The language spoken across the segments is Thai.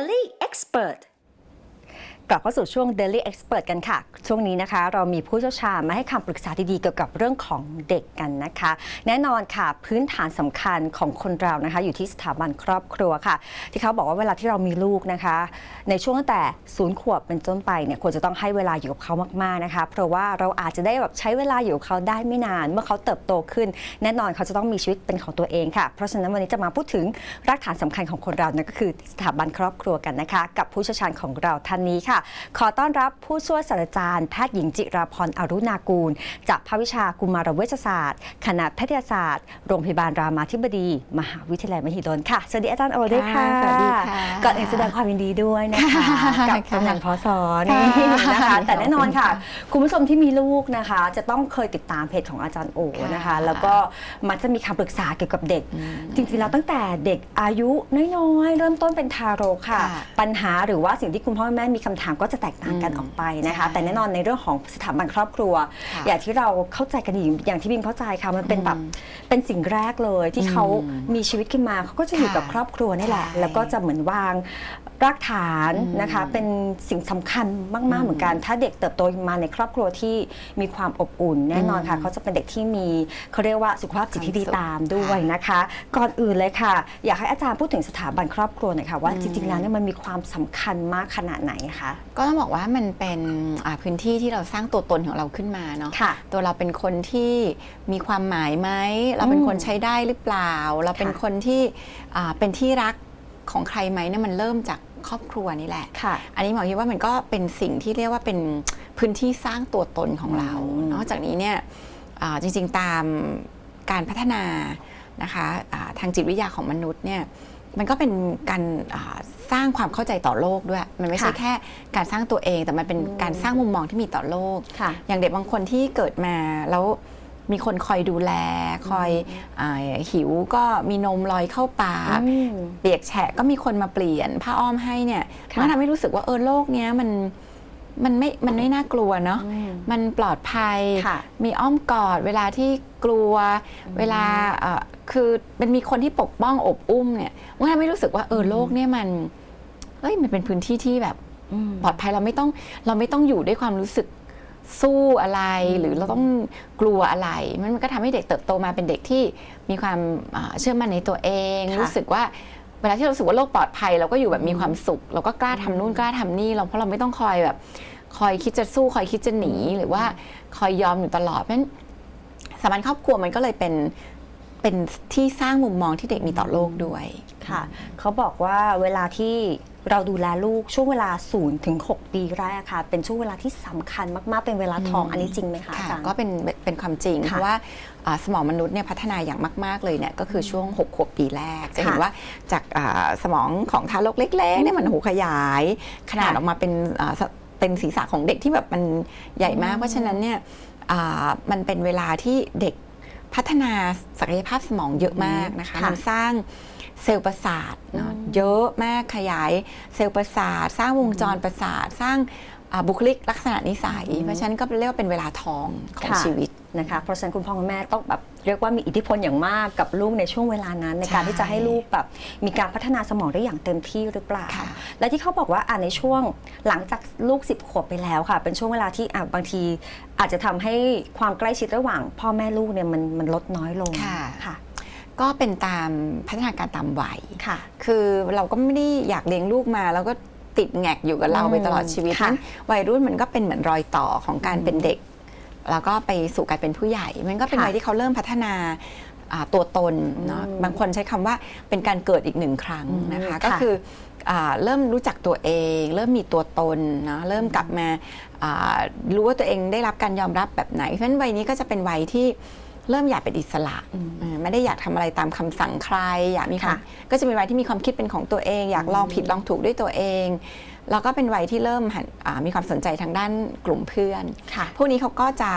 ballet expert. กลับเข้าสู่ช่วง Daily Expert กันค่ะ ช่วงนี้นะคะ เรามีผู้เชี่ยวชาญมาให้คำปรึกษาดีๆเกี่ยวกับเรื่องของเด็กกันนะคะ แน่นอนค่ะ พื้นฐานสำคัญของคนเรานะคะ อยู่ที่สถาบันครอบครัวค่ะ ที่เขาบอกว่าเวลาที่เรามีลูกนะคะ ในช่วงตั้งแต่ศูนย์ขวบเป็นต้นไปเนี่ยควรจะต้องให้เวลาอยู่กับเขามากๆนะคะ เพราะว่าเราอาจจะได้แบบใช้เวลาอยู่กับเขาได้ไม่นาน เมื่อเขาเติบโตขึ้น แน่นอนเขาจะต้องมีชีวิตเป็นของตัวเองค่ะ เพราะฉะนั้นวันนี้จะมาพูดถึงรากฐานสำคัญของคนเรานั่นก็คือสถาบันครอบครัวกันนะคะ กับผู้เชี่ยวชาญของเราท่านนี้ค่ะขอต้อนรับผู้ช่วยศาสตราจารย์แพทย์หญิงจิราพรอรุณากูล จากภาควิชากุมารเวชศาสตร์ คณะแพทยศาสตร์ โรงพยาบาลรามาธิบดี มหาวิทยาลัยมหิดลค่ะ สวัสดีอาจารย์โอด้วยค่ะค่ะสวัสดีค่ะ ก่อนอื่นแสดงความยินดีด้วยนะคะค่ะกับค่ะตำแหน่งพอสอนี่นะคะค่ะแต่แน่นอนค่ะขอบคุณค่ะ คุณผู้ชมที่มีลูกนะคะ จะต้องเคยติดตามเพจของอาจารย์โอนะคะค่ะแล้วก็มักจะมีคำปรึกษาเกี่ยวกับเด็ก จริงๆแล้วตั้งแต่เด็กอายุน้อยๆ เริ่มต้นเป็นทารกค่ะค่ะปัญหาหรือว่าสิ่งที่คุณพ่อแม่มีคำถามก็จะแตกต่างกันอืมออกไปนะคะใช่แต่แน่นอนในเรื่องของสถาบันครอบครัวค่ะอย่างที่เราเข้าใจกันดีอย่างที่บิมเข้าใจค่ะมันเป็นแบบอืมเป็นสิ่งแรกเลยที่เขาอืมมีชีวิตขึ้นมาเขาก็จะอยู่ค่ะกับครอบครัวนี่แหละใช่แล้วก็จะเหมือนวาง รากฐานอืมนะคะเป็นสิ่งสำคัญมากๆเหมือนกัน ถ้าเด็กเติบโตมาในครอบครัวที่มีความอบอุ่นแน่นอนค่ะอืมเขาจะเป็นเด็กที่มีเขาเรียกว่าสุขภาพจิตที่ดีความสุขตามด้วยนะคะ ก่อนอื่นเลยค่ะ อยากให้อาจารย์พูดถึงสถาบันครอบครัวหน่อยค่ะว่าอืมจริงๆแล้วเนี่ยมันมีความสำคัญมากขนาดไหนคะก็ต้องบอกว่ามันเป็นอ่าพื้นที่ที่เราสร้างตัวตนของเราขึ้นมาเนาะค่ะตัวเราเป็นคนที่มีความหมายไหมเราเป็นอืมคนใช้ได้หรือเปล่า เราเป็นค่ะคนที่อ่าเป็นที่รักของใครไหมเนี่ยมันเริ่มจาก ครอบครัวนี่แหละ ค่ะ อันนี้หมอคิดว่ามันก็เป็นสิ่งที่เรียกว่าเป็นพื้นที่สร้างตัวตนของเราอืมนอกจากนี้เนี่ยอ่าจริงๆตามการพัฒนานะคะอ่าทางจิตวิทยาของมนุษย์เนี่ยมันก็เป็นการอ่าสร้างความเข้าใจต่อโลกด้วย มันไม่ใช่ค่ะแค่การสร้างตัวเองแต่มันเป็นอืมการสร้างมุมมองที่มีต่อโลกค่ะอย่างเด็กบางคนที่เกิดมาแล้ว มีคนคอยดูแล คอยอาหิวก็มีนมลอยเข้าปากอืมเปียกแฉะก็มีคนมาเปลี่ยนผ้าอ้อมให้เนี่ยค่ะมันก็ทำให้รู้สึกว่าเออโลกเนี้ยมันมันไม่ มันไม่น่ากลัวเนาะอืมมันปลอดภัยค่ะมีอ้อมกอด เวลาที่กลัว เวลาเอ่อคือมันมีคนที่ปกป้องอบอุ้มเนี่ยมันก็ทำให้รู้สึกว่าเออโลกเนี่ยมัน เอ้ย มันเป็นพื้นที่ที่แบบอืมปลอดภัยเราไม่ต้อง เราไม่ต้องอยู่ด้วยความรู้สึก สู้อะไรหรือเราต้องกลัวอะไร มันมันก็ทำให้เด็กเติบโตมาเป็นเด็กที่มีความอ่าเชื่อมั่นในตัวเองค่ะรู้สึกว่าเวลาที่เรารู้สึกว่าโลกปลอดภัย เราก็อยู่แบบมีความสุข เราก็กล้าทำนู่นกล้าทำนี่เราเพราะเราไม่ต้องคอยแบบ คอยคิดจะสู้คอยคิดจะหนีหรือว่าคอยยอมอยู่ตลอดเพราะฉะนั้นสถาบันครอบครัวมันก็เลยเป็นเป็นที่สร้างมุมมองที่เด็กมีต่อโลกด้วยค่ะ เขาบอกว่าเวลาที่ เราดูแลลูกช่วงเวลา0ถึง6ปีแรกค่ะ เป็นช่วงเวลาที่สำคัญมากๆ เป็นเวลาทองอืมอันนี้จริงไหมคะอาค่ะจารย์ก็เป็นเป็นความจริงค่ะเพราะว่าอ่าสมองมนุษย์เนี่ยพัฒนาอย่างมาก ๆ เลยเนี่ยก็คือช่วง6ขวบปีแรก จะเห็นค่ะว่าจากอ่าสมองของทารกเล็กๆเนี่ยมันหูขยาย ขนาดค่ะออกมาเป็นอ่าสเป็นศีรษะของเด็กที่แบบมันใหญ่มาก เพราะฉะนั้นเนี่ยอ่ามันเป็นเวลาที่เด็กพัฒนาศักยภาพสมองเยอะมากนะคะค่ะมันสร้าง เซลล์ประสาทเนอะเยอะมากขยายเซลล์ประสาท สร้างวงจรประสาท สร้างอ่าบุคลิกลักษณะนิสัย เพราะฉะนั้นก็เรียกว่าเป็นเวลาทองของค่ะชีวิตนะคะเพราะฉะนั้นคุณพ่อคุณแม่ต้องแบบเรียกว่ามีอิทธิพลอย่างมากกับลูกในช่วงเวลานั้น ในการใช่ที่จะให้ลูกแบบมีการพัฒนาสมองได้อย่างเต็มที่หรือเปล่าค่ะและที่เขาบอกว่าอ่าในช่วงหลังจากลูก 10 ขวบไปแล้วค่ะ เป็นช่วงเวลาที่อะบางทีอาจจะทำให้ความใกล้ชิดระหว่าง พ่อแม่ลูกเนี่ยมันมันลดน้อยลงค่ะค่ะ ก็เป็นตามพัฒนาการตามวัยค่ะ คือเราก็ไม่ได้อยากเลี้ยงลูกมาแล้วก็ติดแงกอยู่กับเราอืมไปตลอดชีวิตค่ะนั้นวัยรุ่นมันก็เป็นเหมือนรอยต่อของการเป็นเด็ก แล้วก็ไปสู่การเป็นผู้ใหญ่ มันก็เป็นค่ะวัยที่เขาเริ่มพัฒนาอ่าตัวตนเนาะอืมบางคนใช้คำว่าเป็นการเกิดอีกหนึ่งครั้งนะคะอืมก็ค่ะคืออาเริ่มรู้จักตัวเอง เริ่มมีตัวตนเนาะเริ่มกลับมาอ่ารู้ว่าตัวเองได้รับการยอมรับแบบไหนเพราะฉะนั้นวัยนี้ก็จะเป็นวัยที่ เริ่มอยากเป็นอิสระเออไม่ได้อยากทำอะไรตามคำสั่งใคร อยากมีความค่ะก็จะเป็นวัยที่มีความคิดเป็นของตัวเอง อยากลองผิดลองถูกด้วยตัวเองแล้วก็เป็นวัยที่เริ่มหันอ่ามีความสนใจทางด้านกลุ่มเพื่อนค่ะพวกนี้เขาก็จะ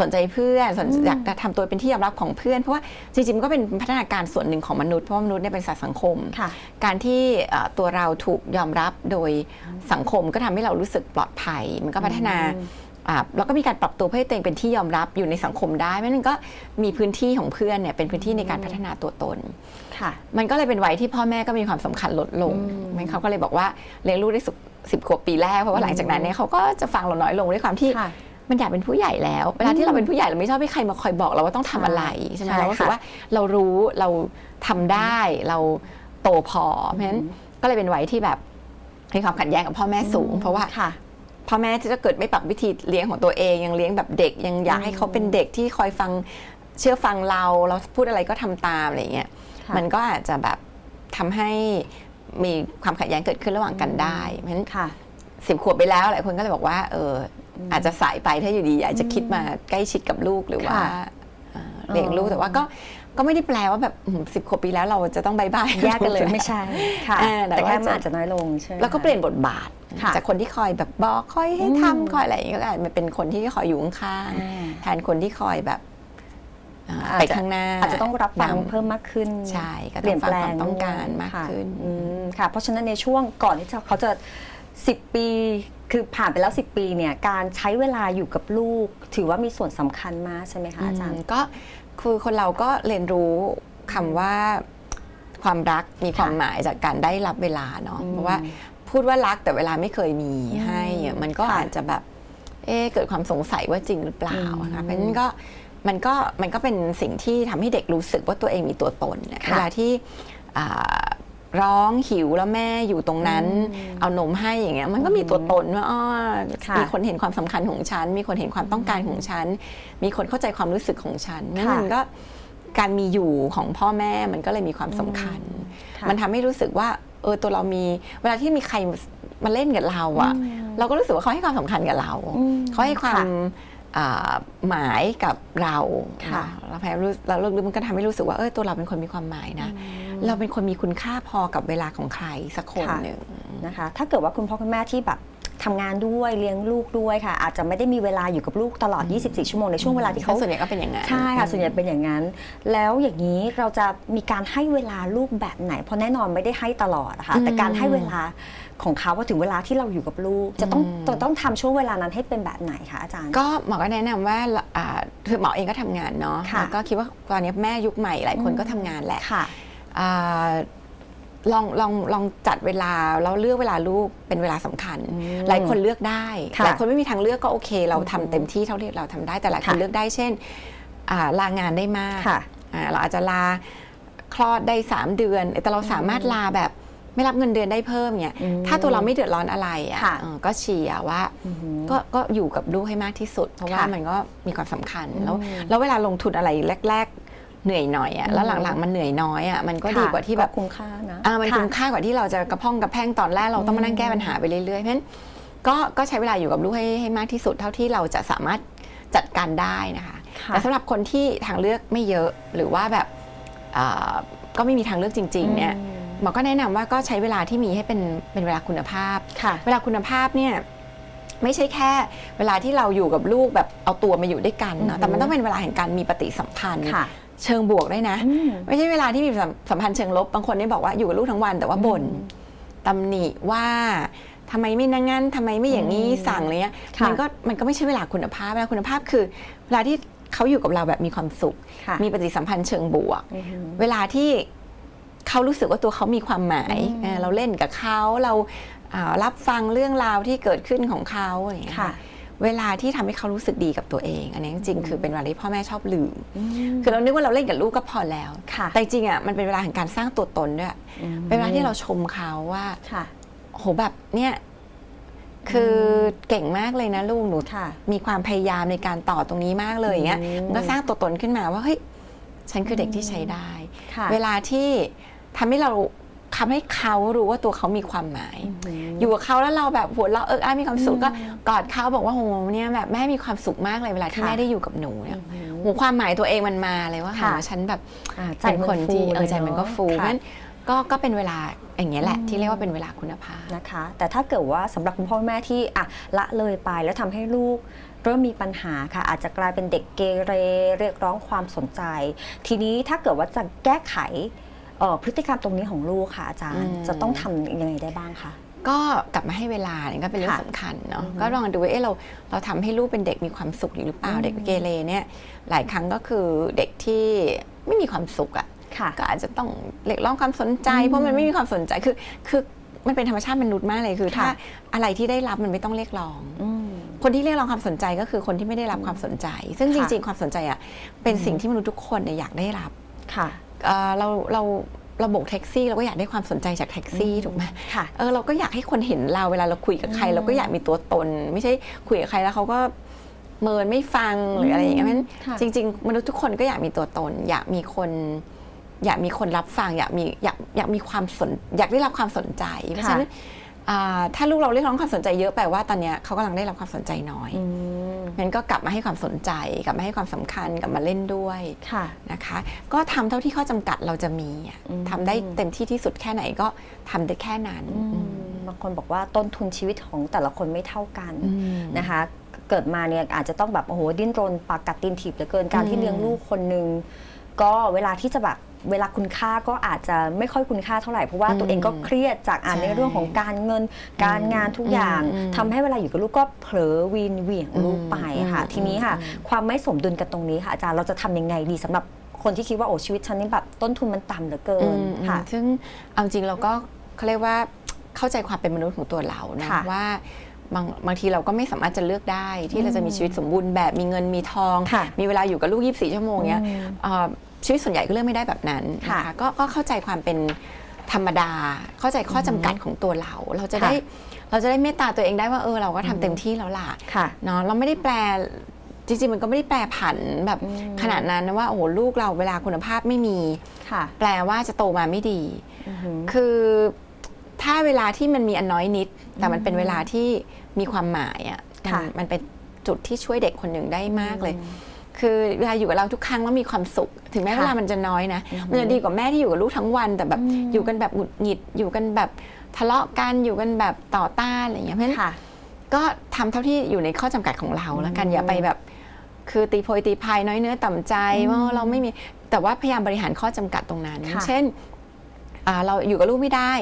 สนใจเพื่อนสนอืมอยากจะทำตัวเป็นที่ยอมรับของเพื่อน เพราะว่าจริงๆมันก็เป็นพัฒนาการส่วนหนึ่งของมนุษย์เพราะว่ามนุษย์เนี่ยเป็นสัตว์สังคมค่ะการที่เอ่อตัวเราถูกยอมรับโดยสังคมก็ทำให้เรารู้สึกปลอดภัย มันก็พัฒนาอืมอ่า แล้วก็มีการปรับตัวเพื่อให้ตัวเองเป็นที่ยอมรับอยู่ในสังคมได้มันก็มีพื้นที่ของเพื่อนเนี่ยเป็นพื้นที่ในการพัฒนาตัวตนค่ะ มันก็เลยเป็นวัยที่พ่อแม่ก็มีความสำคัญลดลงอืมมันเขาก็เลยบอกว่าเลี้ยงลูกได้สิบสิบขวบปีแรกเพราะว่าหลังจากนั้นเนี่ยเขาก็จะฟังเราน้อยลงด้วยความที่ค่ะมันอยากเป็นผู้ใหญ่แล้ว เวลาที่เราเป็นผู้ใหญ่เราไม่ชอบให้ใครมาคอยบอกเราว่าต้องทำอะไรใช่ไหมใช่เราก็รู้สึกค่ะว่าเรารู้เราทำได้เราโตพอเพราะฉะนั้นก็เลยเป็นวัยที่แบบมีความขัดแย้งกับพ่อแม่สูง เพราะว่าค่ะ พ่อแม่ที่จะเกิดไม่ปรับวิธีเลี้ยงของตัวเอง ยังเลี้ยงแบบเด็ก ยังอยากให้เขาเป็นเด็กที่คอยฟังเชื่อฟังเราเราพูดอะไรก็ทำตามอะไรอย่างเงี้ยค่ะมันก็อาจจะแบบทำให้มีความขัดแย้งเกิดขึ้นระหว่างกันได้เพราะฉะนั้นค่ะสิบขวบไปแล้วหลายคนก็เลยบอกว่าเออออาจจะสายไปถ้าอยู่ดีอยากจะคิดมาใกล้ชิดกับลูกหรือว่าค่ะเอ่อเลี้ยงลูกแต่ว่าก็ก็ไม่ได้แปลว่าแบบสิบขวบปีแล้วเราจะต้องบายบายแยกกันเลยนะไม่ใช่ค่ะอ่าแต่แต่แค่ว่าจะมันอาจจะน้อยลงใช่ไหมแล้วก็เปลี่ยนบทบาทค่ะ จากคนที่คอยแบบบอกคอยให้อืมทำคอยอะไรอย่างเงี้ยก็อาจจะเป็นคนที่คอยอยู่ข้างอ่าๆแทนคนที่คอยแบบอ่าอาจจะไปข้างหน้าอาจจะต้องรับฟังนำเพิ่มมากขึ้นใช่ก็เปลี่ยนแปลงต้องฟังความต้องการมากค่ะขึ้นอืมค่ะ เพราะฉะนั้นในช่วงก่อนที่จะเขาจะ 10 ปีคือผ่านไปแล้ว 10 ปีเนี่ยการใช้เวลาอยู่กับลูก ถือว่ามีส่วนสำคัญมากใช่ไหมคะอาจารย์มก็คือคนเราก็เรียนรู้คำว่าความรักมีความค่ะหมายจากการได้รับเวลาเนาะอืมเพราะว่า พูดว่ารักแต่เวลาไม่เคยมีให้อะมันก็ค่ะอาจจะแบบ เอ๊ะเกิดความสงสัยว่าจริงหรือเปล่าอืมนะคะเพราะฉะนั้นก็มันก็มันก็เป็นสิ่งที่ทำให้เด็กรู้สึกว่าตัวเองมีตัวตนเนี่ยค่ะเวลาที่อ่าร้องหิวแล้วแม่อยู่ตรงนั้นอืมเอานมให้อย่างเงี้ยมันก็มีตัวตนว่าอ้อค่ะมีคนเห็นความสำคัญของฉัน มีคนเห็นความต้องการของฉัน มีคนเข้าใจความรู้สึกของฉันนั่นค่ะมันก็การมีอยู่ของพ่อแม่มันก็เลยมีความสำคัญค่ะมันทำให้รู้สึกว่า เออตัวเรามีเวลาที่มีใครมาเล่นกับเราอะอืมเราก็รู้สึกว่าเขาให้ความสำคัญกับเราอืมเขาให้ความค่ะอ่าหมายกับเราค่ะเราแพ้รู้เราเรื่องมันก็ทำให้รู้สึกว่าเออตัวเราเป็นคนมีความหมายนะ เราเป็นคนมีคุณค่าพอกับเวลาของใครสักคนค่ะหนึ่งนะคะ ถ้าเกิดว่าคุณพ่อคุณแม่ที่แบบ ทำงานด้วยเลี้ยงลูกด้วยค่ะ อาจจะไม่ได้มีเวลาอยู่กับลูกตลอด 24 ชั่วโมงในช่วงเวลาที่เขาเขา ส่วนใหญ่ก็เป็นอย่างนั้น ใช่ค่ะส่วนใหญ่เป็นอย่างนั้น แล้วอย่างนี้เราจะมีการให้เวลาลูกแบบไหน เพราะแน่นอนไม่ได้ให้ตลอดนะคะแต่การให้เวลาของเขาพอถึงเวลาที่เราอยู่กับลูก จะต้องจะต้องทำช่วงเวลานั้นให้เป็นแบบไหนคะอาจารย์ ก็หมอก็แนะนำว่าอ่าคือหมอเองก็ทำงานเนาะค่ะ แล้วก็คิดว่าตอนนี้แม่ยุคใหม่หลายคนก็ทำงานแหละ ค่ะ อ่า ลองลองลองจัดเวลาแล้วเลือกเวลาลูกเป็นเวลาสำคัญอืมหลายคนเลือกได้ค่ะหลายคนไม่มีทางเลือกก็โอเค เราทำเต็มที่เท่าที่เราทำได้แต่หลายคนค่ะเลือกได้เช่นอ่าลางานได้มากค่ะอ่าเราอาจจะลาคลอดได้ 3 เดือน แต่เราสามารถลาแบบไม่รับเงินเดือนได้เพิ่มเนี่ยอืมถ้าตัวเราไม่เดือดร้อนอะไรอะค่ะเออก็เชียร์ว่าอือหือก็ก็อยู่กับลูกให้มากที่สุด เพราะว่าค่ะมันก็มีความสำคัญแล้วอืมแล้วเวลาลงทุนอะไรแรกๆ เหนื่อยหน่อยอะแล้วหลังๆมันเหนื่อยน้อยอะมันก็ดีกว่าที่แบบคุ้มค่านะอ่ามันค่ะคุ้มค่ากว่าที่เราจะกระพ้องกระแพงตอนแรกเราต้องมานั่งแก้ปัญหาไปเรื่อยๆเพราะฉะนั้นก็ก็ใช้เวลาอยู่กับลูกให้ให้มากที่สุดเท่าที่เราจะสามารถจัดการได้นะคะค่ะแต่สำหรับคนที่ทางเลือกไม่เยอะหรือว่าแบบอ่าก็ไม่มีทางเลือกจริงๆเนี่ยหมอก็แนะนำว่าก็ใช้เวลาที่มีให้เป็นเป็นเวลาคุณภาพค่ะเวลาคุณภาพเนี่ยไม่ใช่แค่ เวลาที่เราอยู่กับลูกแบบเอาตัวมาอยู่ด้วยกันอือฮึเนาะแต่มันต้องเป็นเวลาแห่งการมีปฏิสัมพันธ์ค่ะ เชิงบวกด้วยนะอืมไม่ใช่เวลาที่มีสัมสัมพันธ์เชิงลบ บางคนนี่บอกว่าอยู่กับลูกทั้งวัน แต่ว่าบ่นตำหนิว่าทำไมไม่นั่งงั้นทำไมไม่อย่างนี้อืมสั่งอะไรเงี้ยค่ะมันก็มันก็ไม่ใช่เวลาคุณภาพเวลาคุณภาพคือ เวลาที่เขาอยู่กับเราแบบมีความสุขค่ะมีปฏิสัมพันธ์เชิงบวกอือหือเวลาที่เขารู้สึกว่าตัวเขามีความหมายอืมเออเราเล่นกับเขาเราอ่ารับฟังเรื่องราวที่เกิดขึ้นของเขาอะไรอย่างเงี้ยค่ะ เวลาที่ทำให้เขารู้สึกดีกับตัวเอง อันนี้จริงๆคือเป็นเวลาที่พ่อแม่ชอบลืมอืมคือเรานึกว่าเราเล่นกับลูกก็พอแล้วค่ะแต่จริงๆอะมันเป็นเวลาแห่งการสร้างตัวตนด้วย เป็นเวลาที่เราชมเขาว่าค่ะโหแบบเนี่ยคือเก่งมากเลยนะลูกหนูค่ะมีความพยายามในการต่อตรงนี้มากเลยอย่างเงี้ยอืมมันก็สร้างตัวตนขึ้นมาว่าเฮ้ยฉันคือเด็กที่ใช้ได้ค่ะเวลาที่ทำให้เรา ทำให้เขารู้ว่าตัวเขามีความหมายอืมอยู่กับเขาแล้วเราแบบหัวเราะเอิกอ้ายมีความสุขก็กอดเขาบอกว่าโหเนี่ยแบบแม่มีความสุขมากเลยเวลาที่ค่ะแม่ได้อยู่กับหนูเนี่ยอืมโหความหมายตัวเองมันมาเลยว่าค่ะโหฉันแบบอ่าใจเป็นมัคนฟูที่เออเลยใจมันก็เนอะฟูค่ะนั้นก็ก็เป็นเวลาอย่างเงี้ยแหละอืมที่เรียกว่าเป็นเวลาคุณภาพนะคะ แต่ถ้าเกิดว่าสำหรับคุณพ่อแม่ที่อะละเลยไปแล้วทำให้ลูกเริ่มมีปัญหาค่ะ อาจจะกลายเป็นเด็กเกเรเรียกร้องความสนใจ ทีนี้ถ้าเกิดว่าจะแก้ไขเอ่อ พฤติกรรมตรงนี้ของลูกค่ะอาจารย์อืมจะต้องทำยังไงได้บ้างคะ ก็กลับมาให้เวลาเนี่ยก็เป็นเรื่องค่ะสำคัญเนาะอือฮึก็ลองดูว่าเอ๊ะเราเราทำให้ลูกเป็นเด็กมีความสุขอยู่หรือเปล่าอืมเด็กเกเรเนี่ยหลายครั้งก็คือเด็กที่ไม่มีความสุขอะ่ะค่ะก็อาจจะต้องเรียกร้องความสนใจอืมเพราะมันไม่มีความสนใจคือคือมันเป็นธรรมชาติมนุษย์มากเลยคือ ถ้าค่ะอะไรที่ได้รับมันไม่ต้องเรียกร้องอืมคนที่เรียกร้องความสนใจก็คือคนที่ไม่ได้รับความสนใจ ซึ่งจค่ะริง ๆ ความสนใจอะเป็นสิ่งที่มนุษย์ทุกคนเนี่ยอยากได้รับค่ะ เอ่อเราเราเราโบกแท็กซี่เราก็อยากได้ความสนใจจากแท็กซี่ถูกไหมค่ะเออเราก็อยากให้คนเห็นเราเวลาเราคุยกับใครอืมเราก็อยากมีตัวตน ไม่ใช่คุยกับใครแล้วเขาก็เมินไม่ฟังหรืออะไรอย่างเงี้ยเพราะฉะนั้นค่ะจริง ๆ มนุษย์ทุกคนก็อยากมีตัวตน อยากมีคน อยากมีคนรับฟัง อยากมีอยากอยากมีความสนอยากได้รับความสนใจเพราะฉะนั้นอ่าถ้าลูกเราเรียกร้องความสนใจเยอะแปลว่าตอนเนี้ยเขากำลังได้รับความสนใจน้อยอืม งั้นก็กลับมาให้ความสนใจ กลับมาให้ความสำคัญกลับมาเล่นด้วยค่ะนะคะ ก็ทำเท่าที่ข้อจำกัดเราจะมีอะอืมทำได้เต็มที่ที่สุดแค่ไหนก็ทำได้แค่นั้นอืมบางคนบอกว่าต้นทุนชีวิตของแต่ละคนไม่เท่ากันอืมนะคะเกิดมาเนี่ยอาจจะต้องแบบโอ้โหดิ้นรนปากกัดตีนถีบเหลือเกินการที่อืมเลี้ยงลูกคนหนึ่งก็เวลาที่จะแบบ เวลาคุณค่าก็อาจจะไม่ค่อยคุณค่าเท่าไหร่เพราะว่าตัวเองก็เครียดจากอ่านใช่ในเรื่องของการเงินการงานทุกอย่างอืมทำให้เวลาอยู่กับลูกก็เผลอวีนเหวี่ยงลูกไปค่ะอืมทีนี้ค่ะ ความไม่สมดุลกันตรงนี้ค่ะอาจารย์เราจะทำยังไงดีสำหรับคนที่คิดว่าโอ้ชีวิตฉันนี่แบบต้นทุนมันต่ำเหลือเกิอืนมค่ะ ซึ่งเอาจริงเราก็เขาเรียกว่าเข้าใจความเป็นมนุษย์ของตัวเรานะค่ะว่าบางบางทีเราก็ไม่สามารถจะเลือกได้ที่เราจะมีชีวิตสมบูรณ์แบบมีเงินมีทองค่ะมีเวลาอยู่กับลูก 24 ชั่วโมงเนี้ยอืมเอ่อ ชีวิตส่วนใหญ่ก็เลือกไม่ได้แบบนั้นนะค่ะคะก็ก็เข้าใจความเป็นธรรมดา เข้าใจข้อจำกัดของตัวเรา เราจะค่ะได้เราจะได้เมตตาตัวเองได้ว่าเออเราก็ทำเต็มที่แล้วล่ะค่ะเนาะเราไม่ได้แปลจริงๆมันก็ไม่ได้แปลผันแบบอืมขนาดนั้นนะว่าโอ้โหลูกเราเวลาคุณภาพไม่มีค่ะแปลว่าจะโตมาไม่ดีอือหือคือถ้าเวลาที่มันมีอันน้อยนิด แต่มันเป็นเวลาที่มีความหมายอะมันค่ะมันเป็นจุดที่ช่วยเด็กคนหนึ่งได้มากเลย คือเวลาอยู่กับเราทุกครั้งแล้วมีความสุข ถึงแม้ค่ะเวลามันจะน้อยนะอือหือมันจะดีกว่าแม่ที่อยู่กับลูกทั้งวัน แต่แบบอืมอยู่กันแบบหงุดหงิด อยู่กันแบบทะเลาะกัน อยู่กันแบบต่อต้านอะไรอย่างเงี้ยเพราะฉะนั้นค่ะก็ทำเท่าที่อยู่ในข้อจำกัดของเราแล้วกันอืมอย่าไปแบบ คือตีโพยตีพายน้อยเนื้อต่ำใจอืมว่าเราไม่มีแต่ว่าพยายามบริหารข้อจำกัดตรงนั้นค่ะเช่นอ่าเราอยู่กับลูกไม่ได้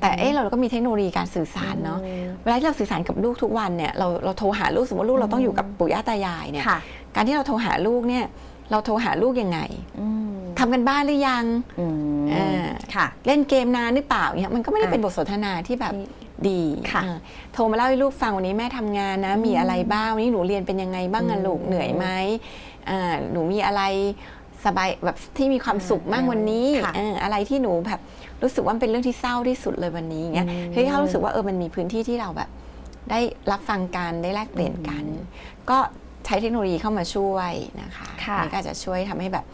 แต่เอ๊ะเราก็มีเทคโนโลยีการสื่อสารเนาะอืมเวลาที่เราสื่อสารกับลูกทุกวันเนี่ยเราเราโทรหาลูกสมมติลูกเราต้องอยู่กับปู่ย่าตายายเนี่ยค่ะ การที่เราโทรหาลูกเนี่ย เราโทรหาลูกยังไงอืมทำกันบ้านหรือยังอืมอ่าค่ะ เล่นเกมนานหรือเปล่าเนี่ยมันก็ไม่ได้อะเป็นบทสนทนาที่แบบที่ดีค่ะอ่าโทรมาเล่าให้ลูกฟังวันนี้แม่ทำงานนะ มีอะไรบ้างวันนี้หนูเรียนเป็นยังไงบ้างอะอืมลูกเหนื่อยไหมอ่าหนูมีอะไรสบายแบบที่มีความสุขมากอืมวันนี้ค่ะเอออะไรที่หนูแบบรู้สึกว่ามันเป็นเรื่องที่เศร้าที่สุดเลยวันนี้เงี้ยอืมเฮ้ยเขารู้สึกว่าเออมันมีพื้นที่ที่เราแบบ ได้รับฟังกันได้แลกเปลี่ยนกัน ก็ ใช้เทคโนโลยีเข้ามาช่วยนะคะค่ะอันนี่ก็อาจจะช่วยทำให้แบบ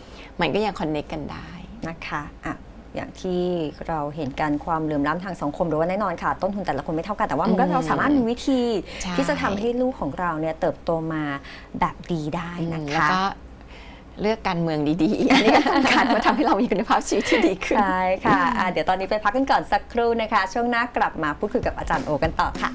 มันก็ยังคอนเน c กกันได้ นะคะอะอย่างที่เราเห็นกันความเหลื่อมล้ำทางสังคมหรือว่าแน่นอนค่ะ ต้นทุนแต่ละคนไม่เท่ากันแต่ว่ามันก็อืมเราสามารถมีวิธีใช่ ที่จะทำให้ลูกของเราเนี่ยเติบโตมาแบบดีได้นะแล้วคะ ก็เลือกการเมืองดีๆ อันนี้ก็สำคัญว่าทำให้เรามีคุณภาพชีวิตที่ดีขึ้น ใช่ค่ะอะ เดี๋ยวตอนนี้ไปพักกันก่อนสักครู่นะคะ ช่วงหน้ากลับมาพูดคุยกับอาจารย์โอกันต่อค่ะ